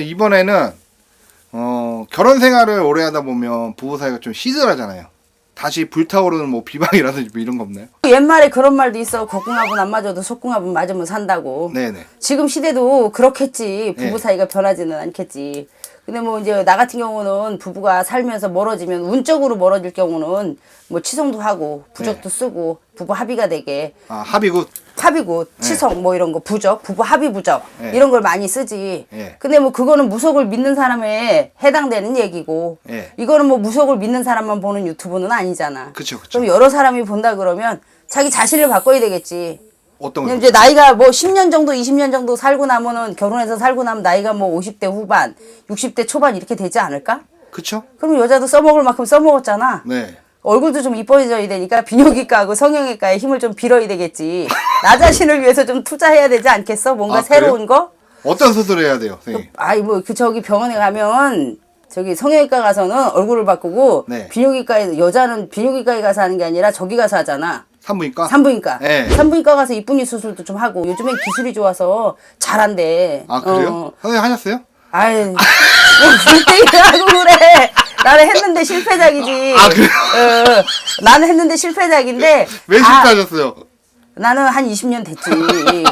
이번에는 어, 결혼 생활을 오래 하다 보면 부부 사이가 좀 시들하잖아요. 다시 불타오르는 뭐 비방이라든지 뭐 이런 거 없나요? 옛말에 그런 말도 있어. 겉궁합은 안 맞아도 속궁합은 맞으면 산다고. 네네. 지금 시대도 그렇겠지. 부부 네. 사이가 변하지는 않겠지. 근데 뭐 이제 나 같은 경우는 부부가 살면서 멀어지면 운적으로 멀어질 경우는 뭐 치성도 하고 부적도 쓰고 부부 합의가 되게 아 합의굿. 합의고 치성 뭐 이런 거 부적 부부 합의 부적 네. 이런 걸 많이 쓰지. 네. 근데 뭐 그거는 무속을 믿는 사람에 해당되는 얘기고 네. 이거는 뭐 무속을 믿는 사람만 보는 유튜브는 아니잖아. 그쵸 그쵸. 그럼 여러 사람이 본다 그러면 자기 자신을 바꿔야 되겠지. 어떤? 이제 나이가 뭐 10년 정도, 20년 정도 살고 나면은 결혼해서 살고 나면 나이가 뭐 50대 후반, 60대 초반 이렇게 되지 않을까? 그쵸? 그럼 여자도 써먹을 만큼 써먹었잖아. 네. 얼굴도 좀 이뻐져야 되니까 비뇨기과하고 성형외과에 힘을 좀 빌어야 되겠지. 나 자신을 위해서 좀 투자해야 되지 않겠어? 뭔가 아, 새로운 거? 어떤 수술을 해야 돼요, 선생님? 아이 뭐 그 저기 병원에 가면 저기 성형외과 가서는 얼굴을 바꾸고 네. 비뇨기과에 여자는 비뇨기과에 가서 하는 게 아니라 저기 가서 하잖아. 산부인과? 산부인과. 네. 산부인과 가서 이쁜이 수술도 좀 하고 요즘엔 기술이 좋아서 잘한대. 아 그래요? 어. 선생님 하셨어요? 아이 뭐 하고 그래. 나는 했는데 실패작이지. 아, 그래요? 어, 나는 했는데 실패작인데. 왜 아, 실패하셨어요? 나는 한 20년 됐지.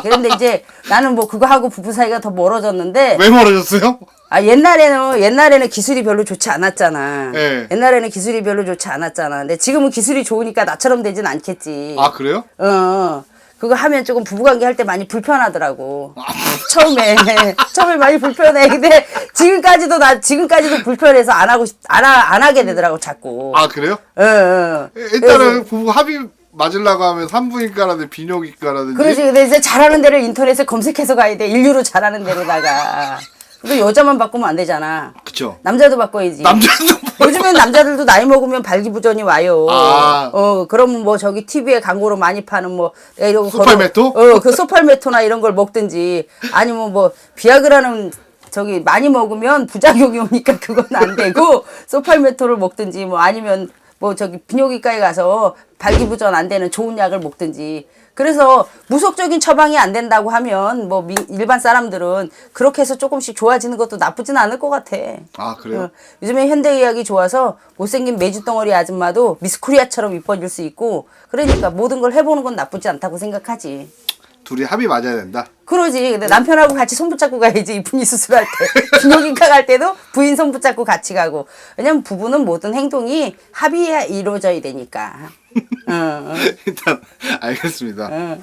그런데 이제 나는 뭐 그거 하고 부부 사이가 더 멀어졌는데. 왜 멀어졌어요? 아 옛날에는 옛날에는 기술이 별로 좋지 않았잖아. 네. 옛날에는 기술이 별로 좋지 않았잖아. 근데 지금은 기술이 좋으니까 나처럼 되진 않겠지. 아 그래요? 어. 그거 하면 조금 부부관계 할 때 많이 불편하더라고. 아. 처음에 처음에 많이 불편해. 근데 지금까지도 나 지금까지도 불편해서 안 하고 싶, 안, 하, 안 하게 되더라고 자꾸. 아 그래요? 어, 어. 일단은 부부 합의 맞으려고 하면 산부인과라든지 비뇨기과라든지 그러지. 근데 이제 잘하는 데를 인터넷에 검색해서 가야 돼. 인류로 잘하는 데로다가. 근데 여자만 바꾸면 안 되잖아. 그쵸 남자도 바꿔야지. 남자도 뭐- 요즘엔 남자들도 나이 먹으면 발기부전이 와요. 아. 어, 그러면 뭐 저기 TV에 광고로 많이 파는 뭐 내가 이런 거 소팔메토? 걸어- 어, 그 소팔메토나 이런 걸 먹든지 아니면 뭐 비아그라는 저기 많이 먹으면 부작용이 오니까 그건 안 되고 소팔메토를 먹든지 뭐 아니면 뭐 저기 비뇨기과에 가서 발기부전 안 되는 좋은 약을 먹든지 그래서 무속적인 처방이 안 된다고 하면 뭐 미- 일반 사람들은 그렇게 해서 조금씩 좋아지는 것도 나쁘진 않을 것 같아. 아 그래요? 어, 요즘에 현대의학이 좋아서 못생긴 메주덩어리 아줌마도 미스코리아처럼 이뻐질 수 있고 그러니까 모든 걸 해보는 건 나쁘지 않다고 생각하지. 둘이 합의 맞아야 된다 그러지. 근데 남편하고 같이 손 붙잡고 가야지. 이쁜이 수술할 때. 비뇨기과 갈 때도 부인 손 붙잡고 같이 가고. 왜냐면 부부는 모든 행동이 합의에 이루어져야 되니까. 어, 어, 일단 알겠습니다 어.